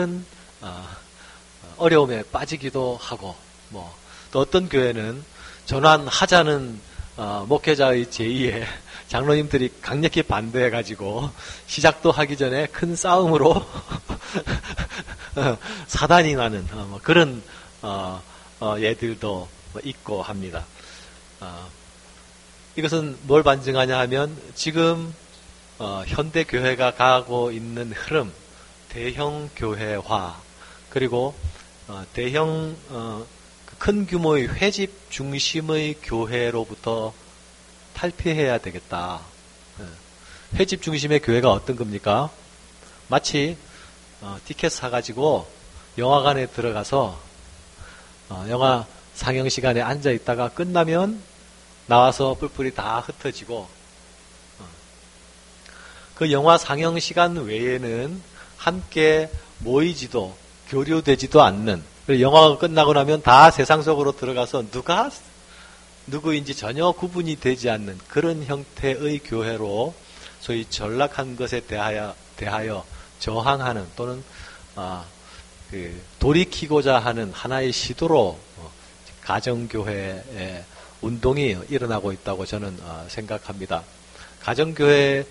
큰 어, 어려움에 빠지기도 하고 뭐 또 어떤 교회는 전환하자는 어, 목회자의 제의에 장로님들이 강력히 반대해 가지고 시작도 하기 전에 큰 싸움으로 사단이 나는 어, 뭐 그런 어, 어, 예들도 있고 합니다. 어, 이것은 뭘 반증하냐 하면 지금 어, 현대 교회가 가고 있는 흐름, 대형 교회화 그리고 어, 대형 어, 그큰 규모의 회집 중심의 교회로부터 탈피해야 되겠다. 예. 회집 중심의 교회가 어떤 겁니까? 마치 어, 티켓 사가지고 영화관에 들어가서 어, 영화 상영 시간에 앉아 있다가 끝나면 나와서 뿔뿔이 다 흩어지고 어, 그 영화 상영 시간 외에는 함께 모이지도 교류되지도 않는 영화가 끝나고 나면 다 세상 속으로 들어가서 누가 누구인지 전혀 구분이 되지 않는 그런 형태의 교회로 소위 전락한 것에 대하여 대하여 저항하는 또는 아, 그 돌이키고자 하는 하나의 시도로 어, 가정교회의 운동이 일어나고 있다고 저는 어, 생각합니다. 가정교회의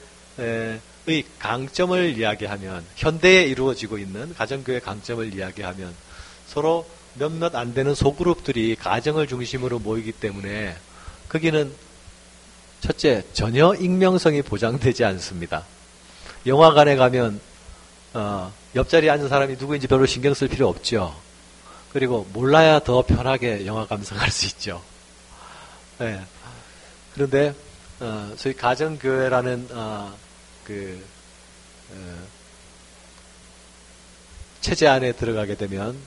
강점을 이야기하면 현대에 이루어지고 있는 가정교회 강점을 이야기하면 서로 몇몇 안 되는 소그룹들이 가정을 중심으로 모이기 때문에 거기는 첫째 전혀 익명성이 보장되지 않습니다. 영화관에 가면 어, 옆자리에 앉은 사람이 누구인지 별로 신경 쓸 필요 없죠. 그리고 몰라야 더 편하게 영화 감상할 수 있죠. 네. 그런데 어, 소위 가정교회라는 어, 그 어, 체제 안에 들어가게 되면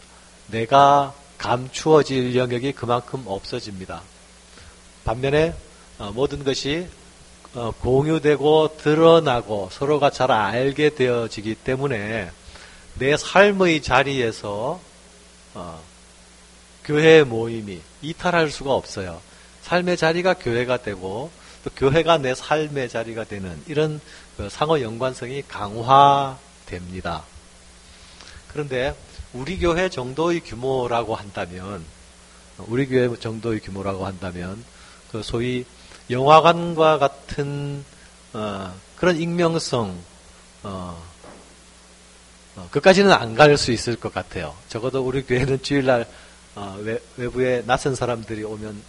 내가 감추어질 영역이 그만큼 없어집니다. 반면에 어, 모든 것이 어, 공유되고 드러나고 서로가 잘 알게 되어지기 때문에 내 삶의 자리에서 어, 교회 모임이 이탈할 수가 없어요. 삶의 자리가 교회가 되고 또 교회가 내 삶의 자리가 되는 이런 그 상호 연관성이 강화됩니다. 그런데 우리 교회 정도의 규모라고 한다면 우리 교회 정도의 규모라고 한다면 그 소위 영화관과 같은 어, 그런 익명성 어, 어, 그까지는 안 갈 수 있을 것 같아요. 적어도 우리 교회는 주일날 어, 외, 외부에 낯선 사람들이 오면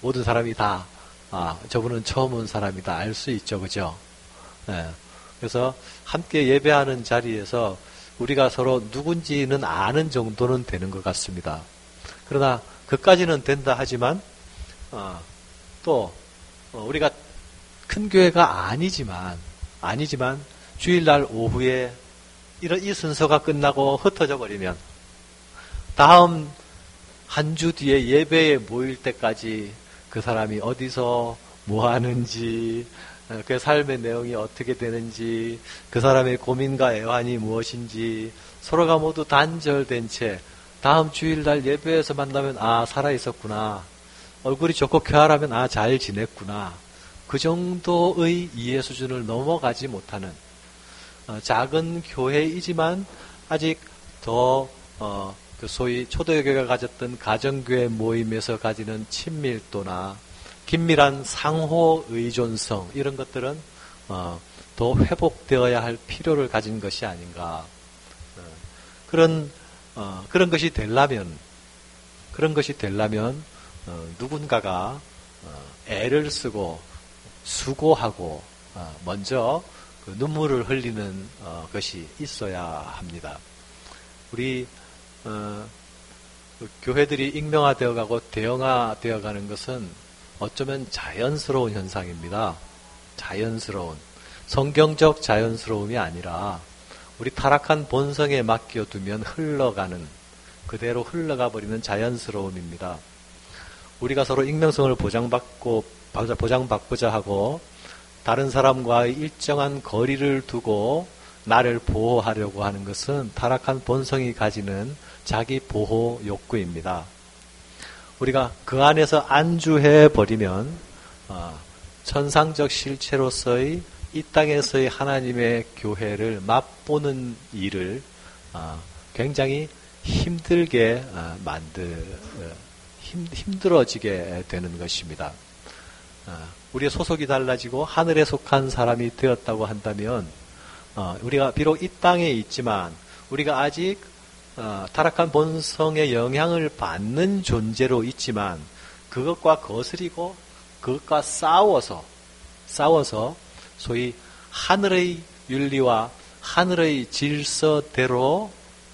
모든 사람이 다 아, 저분은 처음 온 사람이다 알 수 있죠, 그죠? 네. 그래서 함께 예배하는 자리에서 우리가 서로 누군지는 아는 정도는 되는 것 같습니다. 그러나 그까지는 된다 하지만 어, 또 어, 우리가 큰 교회가 아니지만 아니지만 주일날 오후에 이런 이 순서가 끝나고 흩어져 버리면 다음 한 주 뒤에 예배에 모일 때까지 그 사람이 어디서 뭐 하는지 어, 그 삶의 내용이 어떻게 되는지 그 사람의 고민과 애환이 무엇인지 서로가 모두 단절된 채 다음 주일날 예배에서 만나면 아 살아 있었구나. 얼굴이 좋고 쾌활하면 아 잘 지냈구나. 그 정도의 이해 수준을 넘어가지 못하는 어, 작은 교회이지만 아직 더 어, 그 소위 초대교회가 가졌던 가정교회 모임에서 가지는 친밀도나 긴밀한 상호 의존성 이런 것들은 어, 더 회복되어야 할 필요를 가진 것이 아닌가 어, 그런 어, 그런 것이 되려면 그런 것이 되려면 어, 누군가가 어, 애를 쓰고 수고하고 어, 먼저 그 눈물을 흘리는 것이 있어야 합니다. 우리 그 교회들이 익명화되어 가고 대형화되어 가는 것은 어쩌면 자연스러운 현상입니다. 자연스러운 성경적 자연스러움이 아니라 우리 타락한 본성에 맡겨두면 흘러가는 그대로 흘러가 버리는 자연스러움입니다. 우리가 서로 익명성을 보장받고 보장받고자 하고 다른 사람과의 일정한 거리를 두고 나를 보호하려고 하는 것은 타락한 본성이 가지는 자기 보호 욕구입니다. 우리가 그 안에서 안주해 버리면 어, 천상적 실체로서의 이 땅에서의 하나님의 교회를 맛보는 일을 어, 굉장히 힘들게 어, 만들 힘, 힘들어지게 되는 것입니다. 우리의 소속이 달라지고 하늘에 속한 사람이 되었다고 한다면 우리가 비록 이 땅에 있지만 우리가 아직 타락한 본성의 영향을 받는 존재로 있지만 그것과 거스리고 그것과 싸워서 싸워서 소위 하늘의 윤리와 하늘의 질서대로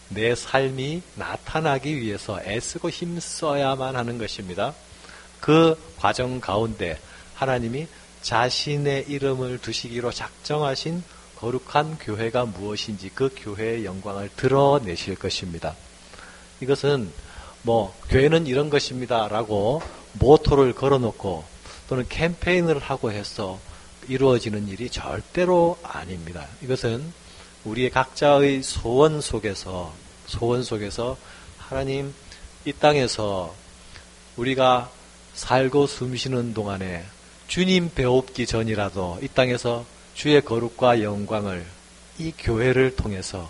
내 삶이 나타나기 위해서 애쓰고 힘써야만 하는 것입니다. 그 과정 가운데 하나님이 자신의 이름을 두시기로 작정하신 거룩한 교회가 무엇인지 그 교회의 영광을 드러내실 것입니다. 이것은 뭐 교회는 이런 것입니다라고 모토를 걸어놓고 또는 캠페인을 하고 해서 이루어지는 일이 절대로 아닙니다. 이것은 우리의 각자의 소원 속에서 소원 속에서 하나님 이 땅에서 우리가 살고 숨쉬는 동안에 주님 배웁기 전이라도 이 땅에서 주의 거룩과 영광을 이 교회를 통해서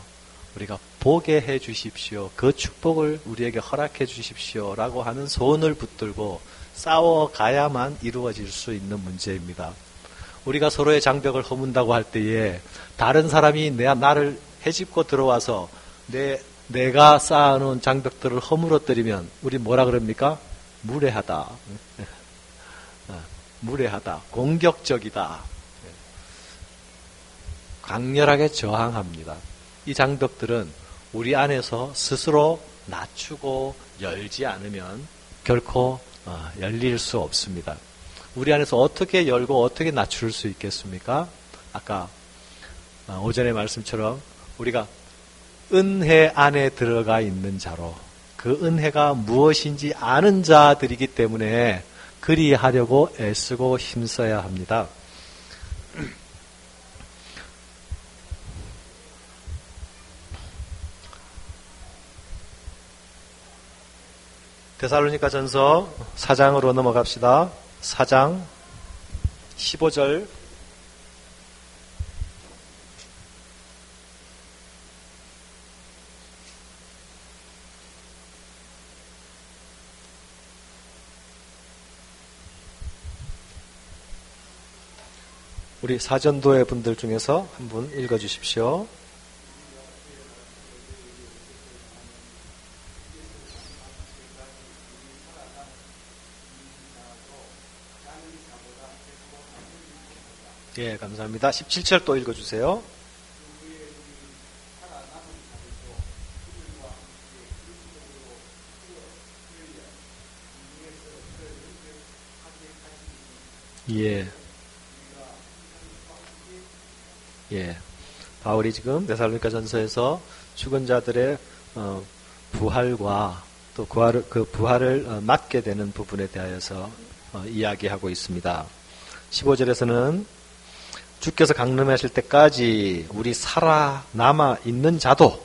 우리가 보게 해 주십시오. 그 축복을 우리에게 허락해 주십시오. 라고 하는 소원을 붙들고 싸워가야만 이루어질 수 있는 문제입니다. 우리가 서로의 장벽을 허문다고 할 때에 다른 사람이 내, 나를 해집고 들어와서 내, 내가 쌓아놓은 장벽들을 허물어뜨리면 우리 뭐라 그럽니까? 무례하다. 어, 무례하다. 공격적이다. 강렬하게 저항합니다. 이 장벽들은 우리 안에서 스스로 낮추고 열지 않으면 결코 어, 열릴 수 없습니다. 우리 안에서 어떻게 열고 어떻게 낮출 수 있겠습니까? 아까 어, 오전의 말씀처럼 우리가 은혜 안에 들어가 있는 자로 그 은혜가 무엇인지 아는 자들이기 때문에 그리하려고 애쓰고 힘써야 합니다. 데살로니가 전서 4장으로 넘어갑시다. 4장 15절 우리 사전도의 분들 중에서 한 분 읽어 주십시오. 예, 감사합니다. 17절 또 읽어주세요. 예. 예. 바울이 지금 네살로니가 전서에서 죽은 자들의 어, 부활과 또 부활을, 그 부활을 어, 맡게 되는 부분에 대하여서 어, 이야기하고 있습니다. 15절에서는 주께서 강림하실 때까지 우리 살아남아 있는 자도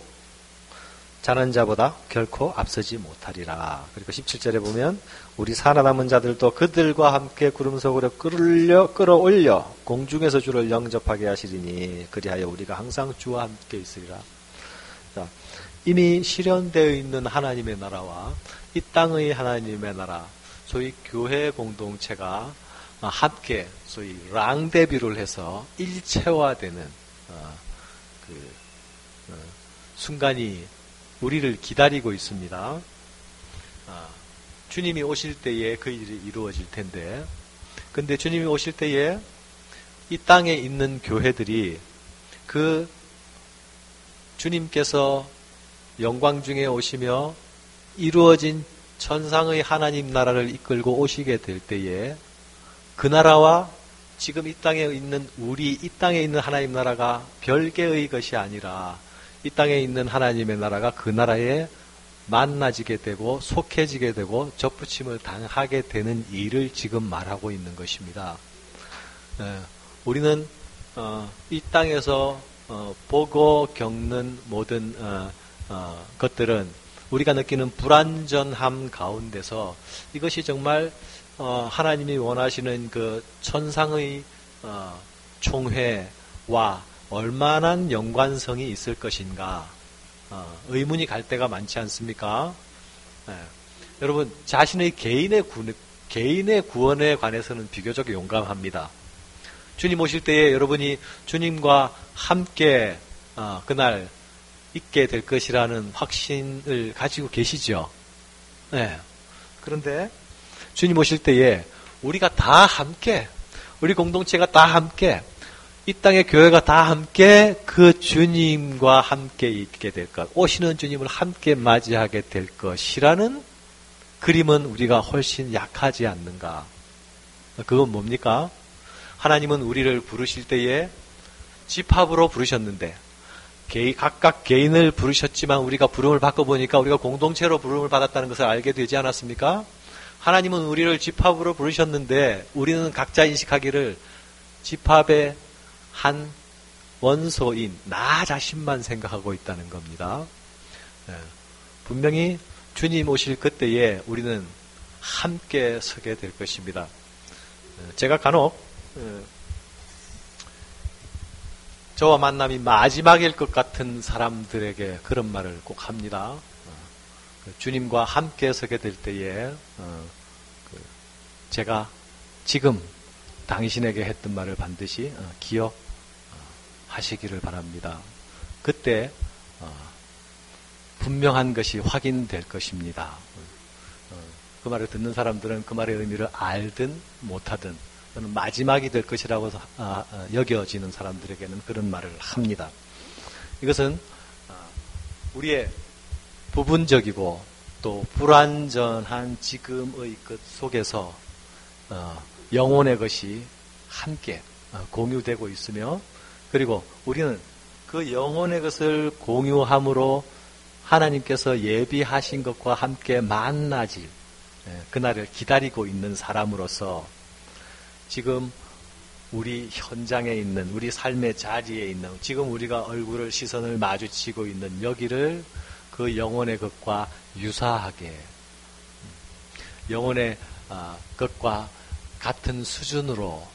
자는 자보다 결코 앞서지 못하리라. 그리고 17절에 보면 우리 살아남은 자들도 그들과 함께 구름 속으로 끌려 끌어올려 공중에서 주를 영접하게 하시리니 그리하여 우리가 항상 주와 함께 있으리라. 자, 이미 실현되어 있는 하나님의 나라와 이 땅의 하나님의 나라, 소위 교회 공동체가 함께 소위 랑데뷔를 해서 일체화되는 어, 그 어, 순간이 우리를 기다리고 있습니다. 어, 주님이 오실 때에 그 일이 이루어질 텐데, 근데 주님이 오실 때에 이 땅에 있는 교회들이 그 주님께서 영광 중에 오시며 이루어진 천상의 하나님 나라를 이끌고 오시게 될 때에 그 나라와 지금 이 땅에 있는 우리 이 땅에 있는 하나님 나라가 별개의 것이 아니라 이 땅에 있는 하나님의 나라가 그 나라에 만나지게 되고 속해지게 되고 접붙임을 당하게 되는 일을 지금 말하고 있는 것입니다. 예, 우리는 어, 이 땅에서 어, 보고 겪는 모든 어, 것들은 우리가 느끼는 불안전함 가운데서 이것이 정말 어, 하나님이 원하시는 그 천상의 어, 총회 와 얼마나 연관성이 있을 것인가 어, 의문이 갈 때가 많지 않습니까? 네. 여러분 자신의 개인의 구, 개인의 구원에 관해서는 비교적 용감합니다. 주님 오실 때에 여러분이 주님과 함께 어, 그날 있게 될 것이라는 확신을 가지고 계시죠. 네. 그런데 주님 오실 때에 우리가 다 함께 우리 공동체가 다 함께 이 땅의 교회가 다 함께 그 주님과 함께 있게 될 것, 오시는 주님을 함께 맞이하게 될 것이라는 그림은 우리가 훨씬 약하지 않는가. 그건 뭡니까? 하나님은 우리를 부르실 때에 집합으로 부르셨는데, 개인, 각각 개인을 부르셨지만 우리가 부름을 바꿔보니까 우리가 공동체로 부름을 받았다는 것을 알게 되지 않았습니까? 하나님은 우리를 집합으로 부르셨는데 우리는 각자 인식하기를 집합의 한 원소인 나 자신만 생각하고 있다는 겁니다. 네. 분명히 주님 오실 그때에 우리는 함께 서게 될 것입니다. 네. 제가 간혹 네. 저와 만남이 마지막일 것 같은 사람들에게 그런 말을 꼭 합니다. 그 주님과 함께 서게 될 때에 어, 그 제가 지금 당신에게 했던 말을 반드시 어, 기억하시기를 바랍니다. 그때 어, 분명한 것이 확인될 것입니다. 그 말을 듣는 사람들은 그 말의 의미를 알든 못하든 또는 마지막이 될 것이라고 아, 여겨지는 사람들에게는 그런 말을 합니다. 이것은 우리의 부분적이고 또 불완전한 지금의 것 속에서 어, 영혼의 것이 함께 어, 공유되고 있으며 그리고 우리는 그 영혼의 것을 공유함으로 하나님께서 예비하신 것과 함께 만나지 예, 그날을 기다리고 있는 사람으로서 지금 우리 현장에 있는 우리 삶의 자리에 있는 지금 우리가 얼굴을 시선을 마주치고 있는 여기를 그 영혼의 것과 유사하게 영혼의 아, 것과 같은 수준으로 어,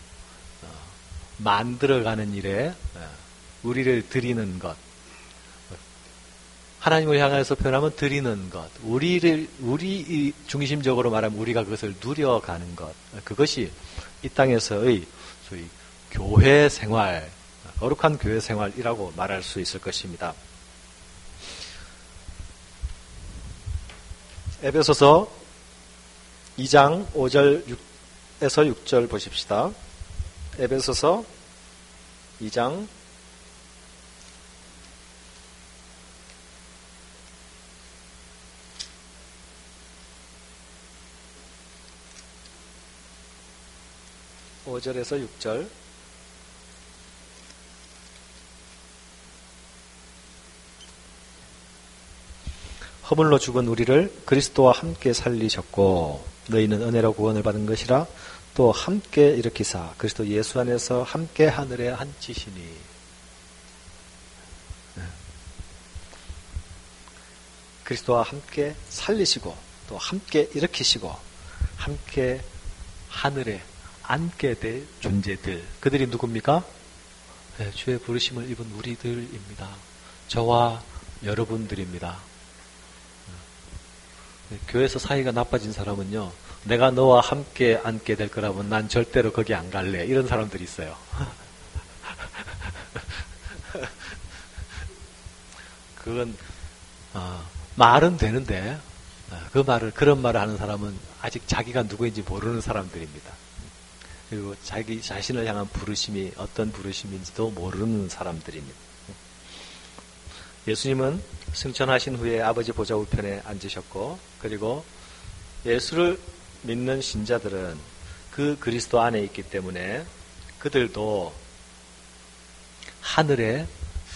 만들어가는 일에 어, 우리를 드리는 것. 하나님을 향해서 표현하면 드리는 것, 우리를 우리 중심적으로 말하면 우리가 그것을 누려가는 것, 그것이 이 땅에서의 소위 교회 생활, 거룩한 교회 생활이라고 말할 수 있을 것입니다. 에베소서 2장 5절 6에서 6절 보십시다. 에베소서 2장 5절에서 6절 허물로 죽은 우리를 그리스도와 함께 살리셨고 너희는 은혜로 구원을 받은 것이라 또 함께 일으키사 그리스도 예수 안에서 함께 하늘에 앉히시니 네. 그리스도와 함께 살리시고 또 함께 일으키시고 함께 하늘에 앉게 될 존재들 그들이 누굽니까? 네, 주의 부르심을 입은 우리들입니다. 저와 여러분들입니다. 네, 교회에서 사이가 나빠진 사람은요, 내가 너와 함께 앉게 될 거라면 난 절대로 거기 안 갈래. 이런 사람들이 있어요. 그건, 어, 말은 되는데, 어, 그 말을, 그런 말을 하는 사람은 아직 자기가 누구인지 모르는 사람들입니다. 그리고 자기 자신을 향한 부르심이 어떤 부르심인지도 모르는 사람들입니다. 예수님은 승천하신 후에 아버지 보좌 우편에 앉으셨고 그리고 예수를 믿는 신자들은 그 그리스도 안에 있기 때문에 그들도 하늘에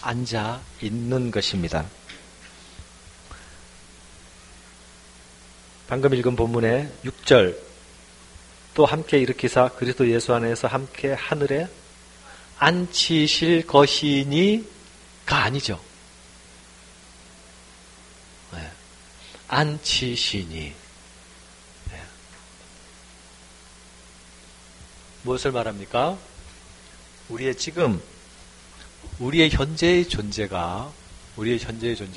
앉아 있는 것입니다. 방금 읽은 본문의 6절 또 함께 일으키사 그리스도 예수 안에서 함께 하늘에 앉히실 것이니가 아니죠. 안치시니. 네. 무엇을 말합니까? 우리의 지금 우리의 현재의 존재가 우리의 현재의 존재